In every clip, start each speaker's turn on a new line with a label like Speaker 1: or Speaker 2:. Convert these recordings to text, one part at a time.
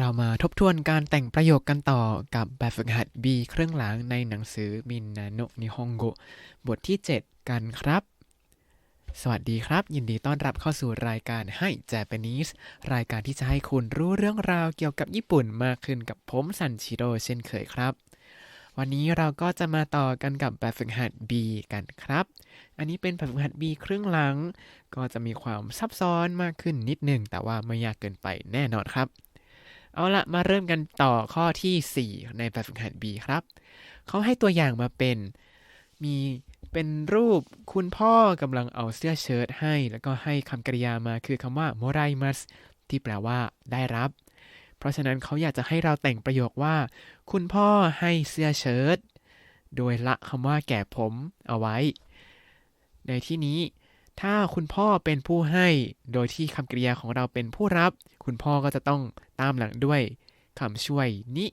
Speaker 1: เรามาทบทวนการแต่งประโยคกันต่อกับแบบฝึกหัด B เครื่องหลังในหนังสือมินนาโนนิฮงโกบทที่ 7 กันครับ สวัสดีครับ ยินดีต้อนรับเข้าสู่รายการให้ Japanese รายการที่จะให้คุณรู้เรื่องราวเกี่ยวกับญี่ปุ่นมากขึ้นกับผมซันชิโร่เช่นเคยครับ วันนี้เราก็จะมาต่อกันกับแบบฝึกหัด B กันครับ อันนี้เป็นแบบฝึกหัด B เครื่องหลัง ก็จะมีความซับซ้อนมากขึ้นนิดนึงแต่ว่าไม่ยากเกินไปแน่นอนครับ เอาละมาเริ่มกันต่อข้อที่ 4 ในแบบฝึกหัด B ครับ เขาให้ตัวอย่างมาเป็น มีเป็นรูปคุณพ่อกำลังเอาเสื้อเชิ้ตให้ แล้วก็ให้คำกริยามาคือคำว่าโมไรมัสที่แปลว่าได้รับ เพราะฉะนั้นเขาอยากจะให้เราแต่งประโยคว่า คุณพ่อให้เสื้อเชิ้ตโดยละคำว่าแก่ผมเอาไว้ ในที่นี้ ถ้าคุณพ่อเป็นผู้ให้ โดยที่คำกริยาของเราเป็นผู้รับ คุณพ่อก็จะต้องตามหลังด้วยคำช่วยนิ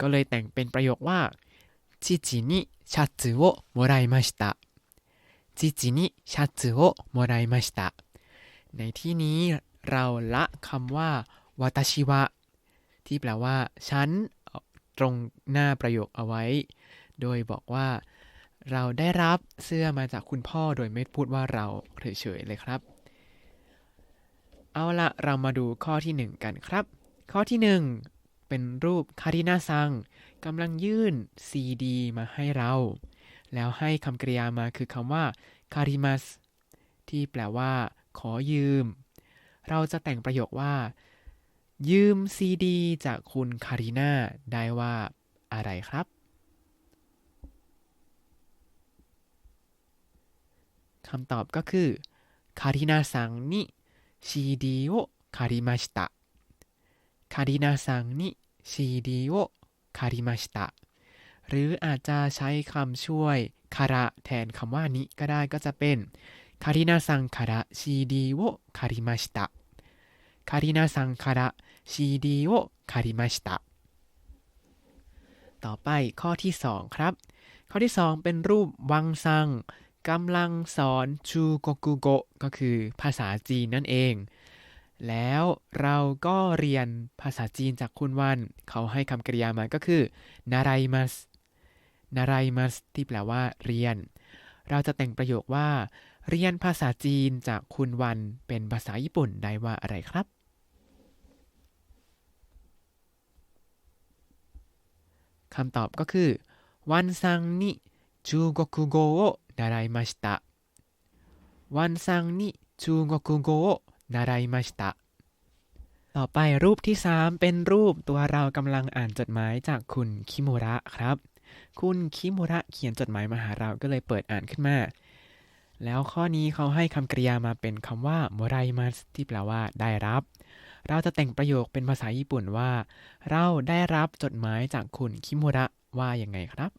Speaker 1: ก็เลยแต่งเป็นประโยคว่าจิจินิシャツをもらいましたจิจินิシャツをもらいましたในที่นี้เราละคำว่าวัตชิวะที่แปลว่า ฉันตรงหน้าประโยคเอาไว้ โดยบอกว่า เราได้รับเสื้อมาจากคุณพ่อโดยไม่พูดว่าเราเฉยๆเลยครับ เอาละเรามาดูข้อที่ 1 กันครับ ข้อที่ 1 เป็นรูปคารินาซังกำลังยื่นซีดีมาให้เรา แล้วให้คำกริยามาคือคำว่าคาริมัสที่แปลว่า ขอยืม เราจะแต่งประโยคว่า ยืมซีดีจากคุณคารินาได้ว่าอะไรครับ คำตอบก็คือคารินาซังนิซีดีโอคาริมาชิตะคารินาซังนิซีดีโอคาริมาชิตะหรืออาจจะใช้คำช่วยคาระแทนคำว่านิก็ได้ก็จะเป็นคารินาซังคาระซีดีโอคาริมาชิตะคารินาซังคาระซีดีโอคาริมาชิตะต่อไปข้อที่ 2 ครับ ข้อที่ 2 เป็นรูปวังซัง กำลังสอนชูโกกุโกก็คือภาษาจีนนั่นเอง แล้วเราก็เรียนภาษาจีนจากคุณวัน เขาให้คำกริยามาก็คือ นารายมัสนารายมัสที่แปลว่า เรียน เราจะแต่งประโยคว่า เรียนภาษาจีนจากคุณวัน เป็นภาษาญี่ปุ่นได้ว่าอะไรครับ คำตอบก็คือวันซังนิจูโกกุโกโอ 習いました。ワンさんに中国語を習いました ต่อไปรูปที่ 3 เป็นรูปตัวเรากำลังอ่านจดหมายจากคุณคิมุระครับ คุณคิมุระเขียนจดหมายมาหาเราก็เลยเปิดอ่านขึ้นมา แล้วข้อนี้เขาให้คำกริยามาเป็นคำว่าโมไรมัสที่แปลว่าได้รับ เราจะแต่งประโยคเป็นภาษาญี่ปุ่นว่า เราได้รับจดหมายจากคุณคิมุระว่าอย่างไงครับ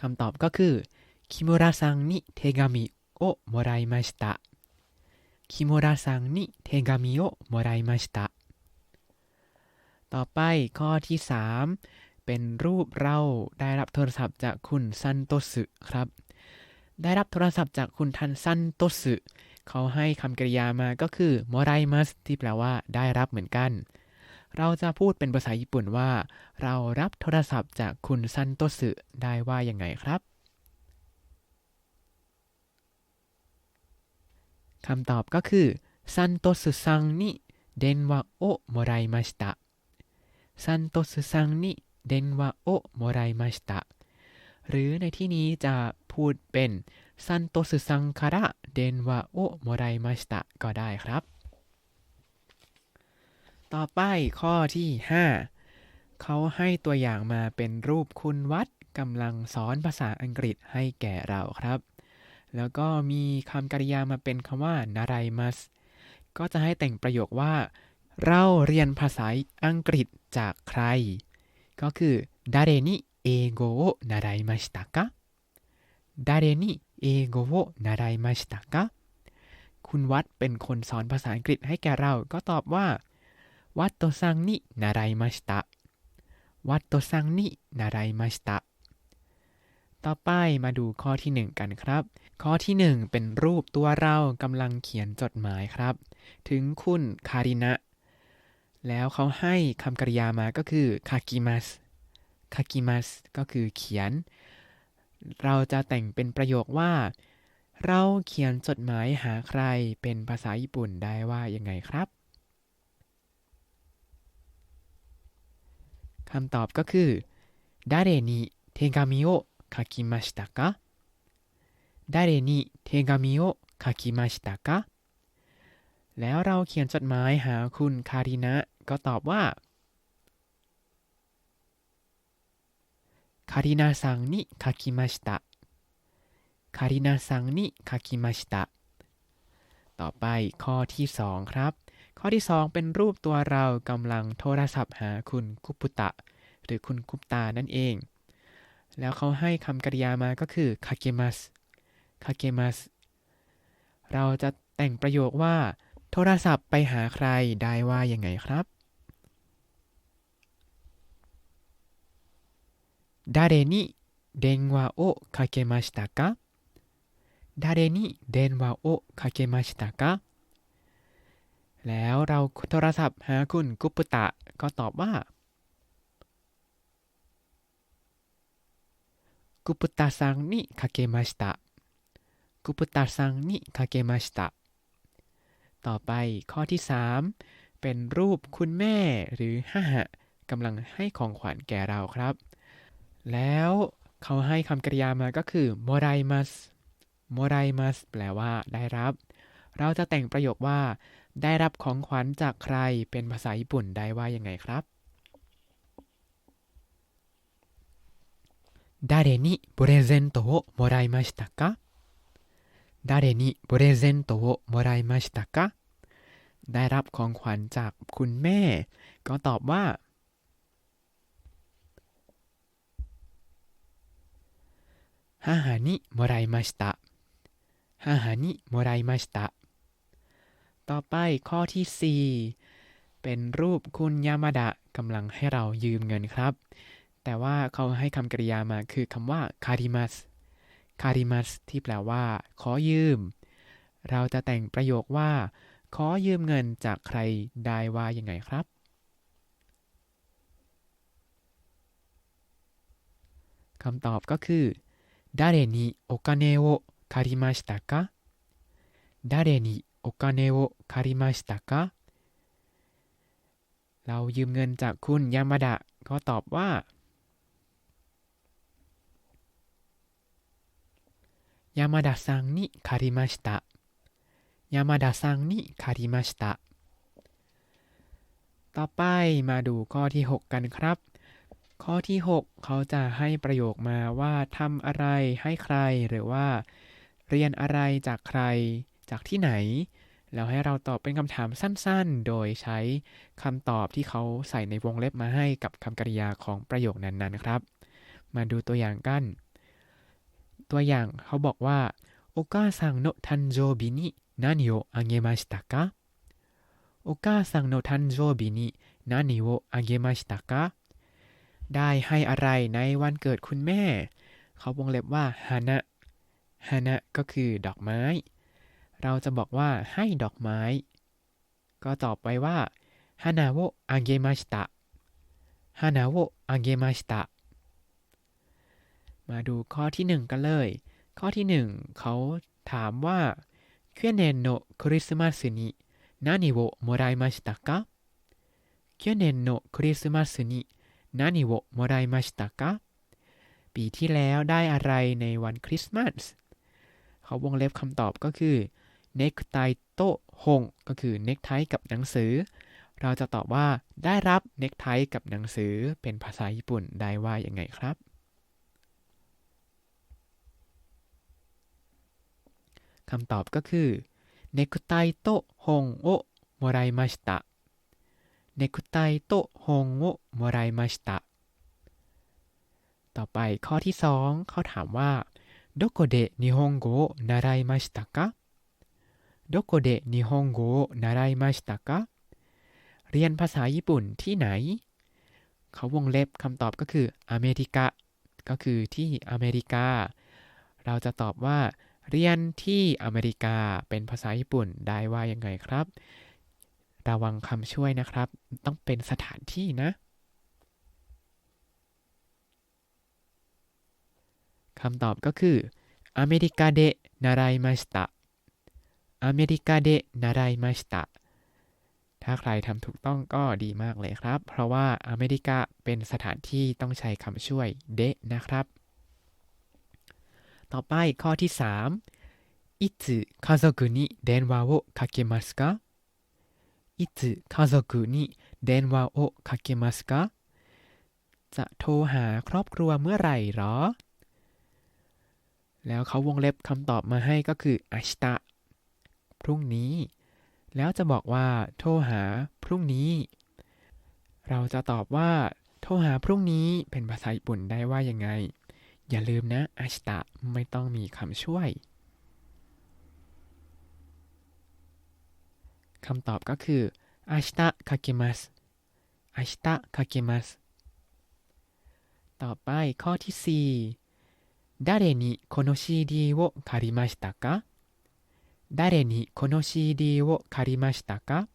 Speaker 1: คำตอบก็คือคิมุระซังนิเทกามิโอโมไรมาชิตะคิมุระซังนิเทกามิโอโมไรมาชิตะต่อไปข้อที่ 3 เป็นรูปเราได้รับโทรศัพท์จากคุณซันโตสึครับ ได้รับโทรศัพท์จากคุณทันซันโตสึเขาให้คำกริยามาก็คือโมไรมัสที่แปลว่าได้รับเหมือนกัน เราจะพูดเป็นภาษาญี่ปุ่นว่า เรารับโทรศัพท์จากคุณซันโตสึได้ว่ายังไงครับคำตอบก็คือซันโตสึซังนิเดนวะโอโมไรมาชิตะซันโตสึซังนิเดนวะโอโมไรมาชิตะหรือในที่นี้จะพูดเป็นซันโตสึซังคาระเดนวะโอโมไรมาชิตะก็ได้ครับ ต่อไปข้อที่ 5 เขาให้ตัวอย่างมาเป็นรูปคุณวัดกำลังสอนภาษาอังกฤษให้แก่เราครับ แล้วก็มีคำกริยามาเป็นคำว่านารายมัสก็จะให้แต่งประโยคว่า เราเรียนภาษาอังกฤษจากใคร ก็คือดาเรนิเอโกโอนารายมาชิตะกะดาเรนิเอโกโอนารายมาชิตะกะคุณวัดเป็นคนสอนภาษาอังกฤษให้แก่เรา ก็ตอบว่า วัตโตซังนินารายมาชิตะวัตโตซังนินารายมาชิตะต่อไปมาดูข้อที่ 1 กันครับ ข้อที่ 1 เป็นรูปตัวเรากำลังเขียนจดหมายครับ ถึงคุณคารินะ แล้วเขาให้คำกริยามาก็คือคากิมัสคากิมัสก็คือเขียน เราจะแต่งเป็นประโยคว่า เราเขียนจดหมายหาใครเป็นภาษาญี่ปุ่นได้ว่ายังไงครับ คำตอบก็คือ誰に手紙を書きましたか誰に手紙を書きましたかแล้วเราเขียนจดหมายหาคุณคารินะก็ตอบว่าคารินาซังนิคาคิมาชิตะคารินาซังนิคาคิมาชิตะต่อไปข้อที่สองครับ ข้อที่สองเป็นรูปตัวเรากำลังโทรศัพท์หาคุณกุปุตะ หรือคุณกุปตานั่นเอง แล้วเขาให้คำกริยามาก็คือคาเกมัสคาเกมัสเราจะแต่งประโยคว่า โทรศัพท์ไปหาใครได้ว่ายังไงครับดาเรนิเดนวาโอคาเกมัสตะกะดาเรนิเดนวาโอคาเกมัสตะกะแล้วเราโทรศัพท์หาคุณกุปตะก็ตอบว่า กุปตาซังนิคาเกมาสตะกุปตาซังนิคาเกมาสตะต่อไปข้อที่ 3 เป็นรูปคุณแม่หรือฮ่าฮะกำลังให้ของขวัญแก่เราครับ แล้วเขาให้คำกริยามาก็คือโมไรมัสโมไรมัสแปลว่าได้รับ เราจะแต่งประโยคว่า ได้รับของขวัญจากใครเป็นภาษาญี่ปุ่นได้ว่ายังไงครับ 誰にプレゼントをもらいましたか誰にプレゼントをもらいましたかได้รับของขวัญจากคุณแม่ ก็ตอบว่า母にもらいました母にもらいましたต่อไปข้อที่ 4 เป็นรูปคุณยามาดะกำลังให้เรายืมเงินครับ แต่ว่าเขาให้คำกริยามาคือคำว่าคาริมัสคาริมัสที่แปลว่า ขอยืม เราจะแต่งประโยคว่า ขอยืมเงินจากใครได้ว่ายังไงครับคำตอบก็คือ誰にお金を借りましたか誰にお金を借りましたかเรายืมเงินจากคุณยามาดะก็ตอบว่า ยามาดะซังนิคาริมาชิตยามดะซังนิคาริมาชิตต่อไปมาดูข้อที่ 6 กันครับ ข้อที่ 6 เขาจะให้ประโยคมาว่าทำอะไรให้ใครหรือว่า เรียนอะไรจากใคร จากที่ไหน แล้วให้เราตอบเป็นคำถามสั้นๆ โดยใช้คำตอบที่เขาใส่ในวงเล็บมาให้กับคำกริยาของประโยคนั้นๆครับ มาดูตัวอย่างกัน ตัวอย่างเขาบอกว่าโอกาซังโนทันโจบินินานิโออาเกมาชิตะกะโอกาซังโนทันโจบินินานิโออาเกมาชิตะกะได้ให้อะไรในวันเกิดคุณแม่ เขาวงเล็บว่าฮานะฮานะก็คือดอกไม้ เราจะบอกว่าให้ดอกไม้ ก็ตอบไปว่าฮานาโวอาเกมาชิตะฮานาโวอาเกมาชิตะ มาดูข้อที่หนึ่งกันเลย ข้อที่หนึ่งเขาถามว่า去年のクリスマスに何をもらいましたか去年のクリスマスにนานิโวโมไรมาชิตะกะปีที่แล้วได้อะไรในวันคริสต์มาส เขาวงเล็บคำตอบก็คือเนคไทโตฮงก็คือเนคไทกับหนังสือ เราจะตอบว่าได้รับเนคไทกับหนังสือเป็นภาษาญี่ปุ่นได้ว่าอย่างไงครับ คำตอบก็คือเนคไทโตฮงโอโมไรมาชิตะネクタイと本をもらいました ต่อไปข้อที่สองเขาถามว่าどこで日本語を習いましたかどこで日本語を習いましたかเรียนภาษาญี่ปุ่นที่ไหน เขาวงเล็บคำตอบก็คืออเมริกา ก็คือที่อเมริกา เราจะตอบว่า เรียนที่อเมริกาเป็นภาษาญี่ปุ่นได้ว่ายังไงครับ ระวังคำช่วยนะครับ ต้องเป็นสถานที่นะคำตอบก็คืออเมริกาเดนารายมาสตะอเมริกาเดนารายมาสตะถ้าใครทำถูกต้องก็ดีมากเลยครับ เพราะว่าอเมริกาเป็นสถานที่ต้องใช้คำช่วยเดนะครับ ต่อไปข้อที่3いつ家族に電話をかけますかいつ家族に電話をかけますかจะโทรหาครอบครัวเมื่อไหร่หรอแล้วเขาวงเล็บคำตอบมาให้ก็คืออาชิตะพรุ่งนี้ แล้วจะบอกว่า โทรหาพรุ่งนี้ เราจะตอบว่า โทรหาพรุ่งนี้เป็นภาษาญี่ปุ่นได้ว่ายังไง อย่าลืมนะอาชิตะไม่ต้องมีคำช่วยคำตอบก็คืออาชิตะคาเกมัสอาชิตะคาเกมัสต่อไปข้อที่4誰にこの CD を借りましたか誰にこの CD を借りましたか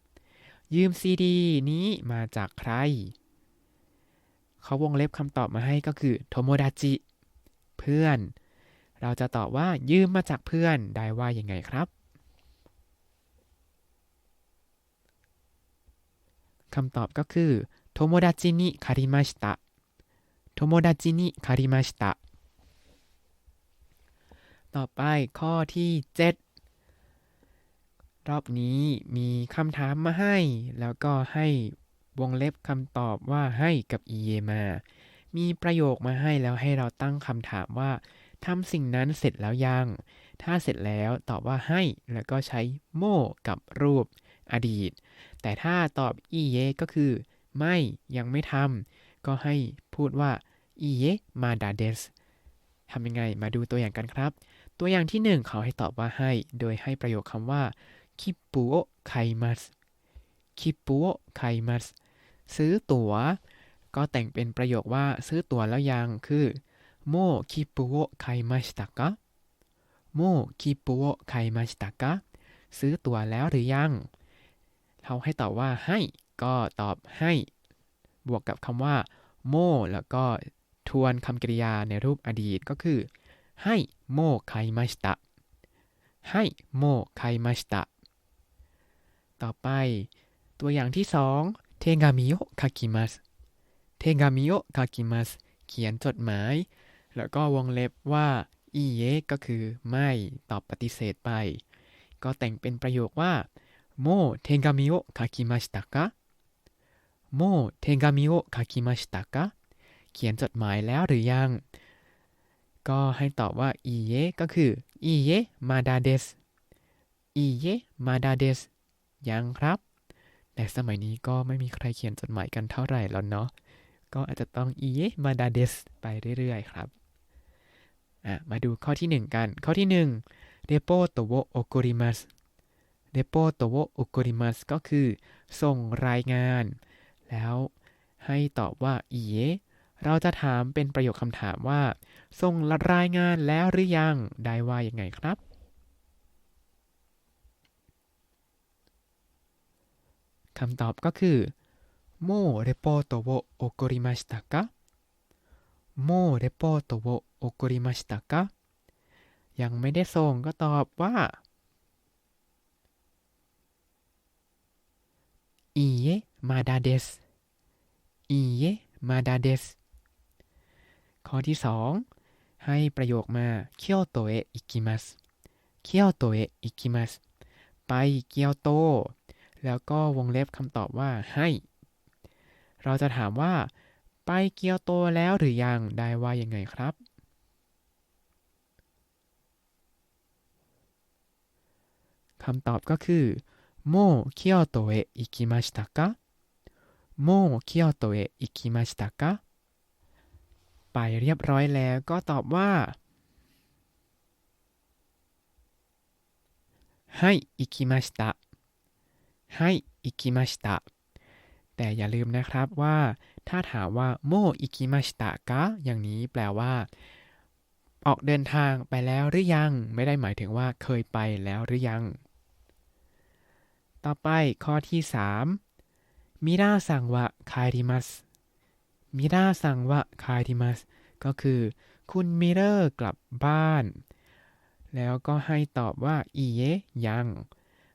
Speaker 1: ยืมซีดีนี้มาจากใคร เขาวงเล็บคำตอบมาให้ก็คือโทโมดาจิ เพื่อน เราจะตอบว่ายืมมาจากเพื่อนได้ว่ายังไงครับคำตอบก็คือโทโมดาจินิคาริมาชิตะโทโมดาจินิคาริมาชิตะต่อไปข้อที่ 7 รอบนี้มีคำถามมาให้ แล้วก็ให้วงเล็บคำตอบว่าให้กับ EA มา มีประโยคมาให้แล้วให้เราตั้งคำถามว่าทำสิ่งนั้นเสร็จแล้วยัง ถ้าเสร็จแล้วตอบว่าให้แล้วก็ใช้โม่กับรูปอดีต แต่ถ้าตอบอีเยก็คือ ไม่ยังไม่ทำก็ให้พูดว่าอีเยมาดาเดสทำยังไงมาดูตัวอย่างกันครับ ตัวอย่างที่หนึ่งเขาให้ตอบว่าให้ โดยให้ประโยคคำว่าคิปปุโอไคมัสคิปปุโอไคมัสซื้อตั๋ว ก็แต่งเป็นประโยคว่าซื้อตั๋วแล้วยังคือโมคิปุโอไคมาชิตะกะโมคิปุโอไคมาชิตะซื้อตั๋วแล้วหรือยัง เราให้ตอบว่าให้ ก็ตอบให้ บวกกับคำว่าโมแล้วก็ทวนคำกริยาในรูปอดีตก็คือ ให้โมไคมาชิตะให้โมไคมาชิตะต่อไป ตัวอย่างที่สองเทงามิโอคากิมัส เทกามิโอคากิมัสเขียนจดหมาย แล้วก็วงเล็บว่าอีเยก็คือไม่ตอบปฏิเสธไป ก็แต่งเป็นประโยคว่าโมเทกามิโอคากิมาชิตะกะโมเทกามิโอคากิมาชิตะกะเขียนจดหมายแล้วหรือยัง ก็ให้ตอบว่าอีเยก็คืออีเยมาดาเดสอีเยมาดาเดสยังครับ แต่สมัยนี้ก็ไม่มีใครเขียนจดหมายกันเท่าไหร่แล้วเนาะ ก็อาจจะต้องอีเยมาดาเดสไปเรื่อยๆครับมาดูข้อที่ 1 กัน ข้อที่1เรโปโตโวโอโกริมัสเรโปโตโวโอโกริมัสก็คือส่งรายงาน แล้วให้ตอบว่าอีเยเราจะถามเป็นประโยคคำถามว่าส่งรายงานแล้วหรือยัง ได้ว่ายังไงครับ คำตอบก็คือ โมเรโปโตโวโอโกริมาชิตะกะโมเรโปโตโวโอโกริมาชิตะกะยังไม่ได้ส่งก็ตอบว่าいいえまだですいいえまだですข้อที่สองให้ประโยคมาเคียวโตเอะอิกิมัสเคียวโตเอะอิกิมัสไปเกียวโต แล้วก็วงเล็บคำตอบว่าให้ เราจะถามว่า ไปเกียวโตแล้วหรือยังได้ว่ายังไงครับ คำตอบก็คือโมเคียวโตเอะอิกิมาชิตะกะโมเคียวโตเอะอิกิมาชิตะกะไปเรียบร้อยแล้วก็ตอบว่าให้อิคิมาชิตะให้อิคิมาชิตะ แต่อย่าลืมนะครับว่า ถ้าถามว่าโมอิกิมาชิตะกะอย่างนี้แปลว่า ออกเดินทางไปแล้วหรือยัง ไม่ได้หมายถึงว่าเคยไปแล้วหรือยัง ต่อไปข้อที่ 3มิราซังวะคายริมัสมิราซังวะคายริมัสก็คือ คุณมิเรอร์กลับบ้าน แล้วก็ให้ตอบว่าอีเยยัง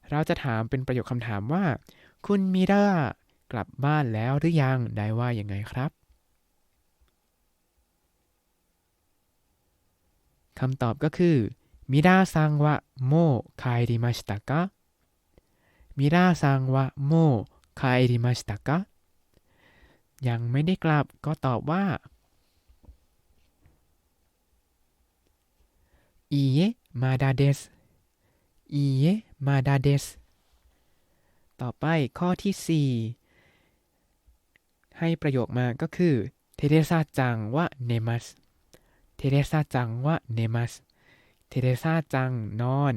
Speaker 1: เราจะถามเป็นประโยคคำถามว่า คุณมิเรอร์ กลับบ้านแล้วหรือยัง ได้ว่ายังไงครับคำตอบก็คือมิราซังวะโมคายริมาชิตะกะมิราซังวะโมคายริมาชิตะกะยังไม่ได้กลับก็ตอบว่าอีเยมาดาเดสอีเมาดาเดสต่อไปข้อที่ 4 ให้ประโยคมาก็คือเทเรซาจังว่าเนมัสเทเรซาจังว่าเนมัสเทเรซาจังนอน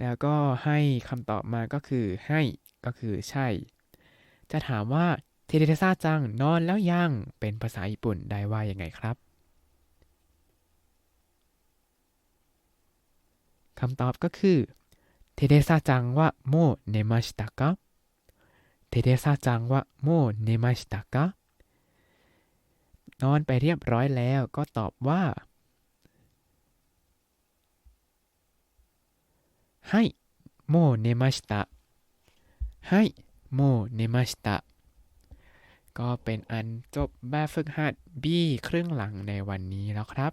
Speaker 1: แล้วก็ให้คำตอบมาก็คือให้ก็คือใช่ จะถามว่าเทเรซาจังนอนแล้วยังเป็นภาษาญี่ปุ่นได้ว่ายังไงครับคำตอบก็คือเทเดซาจังว่าโมเนมาชิตะกะ เทเดซาจังว่าโมเนมาชิตะกะนอนไปเรียบร้อยแล้วก็ตอบว่า ให้โมเนมาชิตะให้โมเนมาชิตะก็เป็นอันจบแบบฝึกหัด B ครึ่งหลังในวันนี้แล้วครับ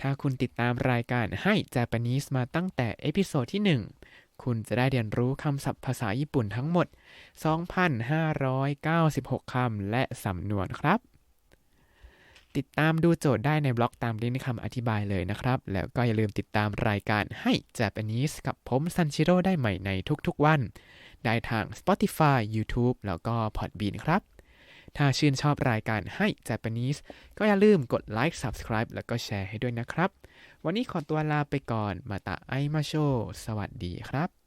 Speaker 1: ถ้าคุณติดตามรายการให้ Japanese มาตั้งแต่เอพิโซดที่ 1 คุณจะได้เรียนรู้คำศัพท์ภาษาญี่ปุ่นทั้งหมด 2,596 คำและสำนวนครับ ติดตามดูโจทย์ได้ในบล็อกตามลิงก์ในคำอธิบายเลยนะครับ แล้วก็อย่าลืมติดตามรายการให้ Japanese กับผมซันชิโร่ได้ใหม่ในทุกๆวัน ได้ทาง Spotify YouTube แล้วก็ Podbean ครับ ถ้าชื่นชอบรายการให้ Japanese ก็อย่าลืมกดไลค์ Subscribe แล้วก็แชร์ให้ด้วยนะครับวันนี้ขอตัวลาไปก่อน มาตาไอมาโช สวัสดีครับ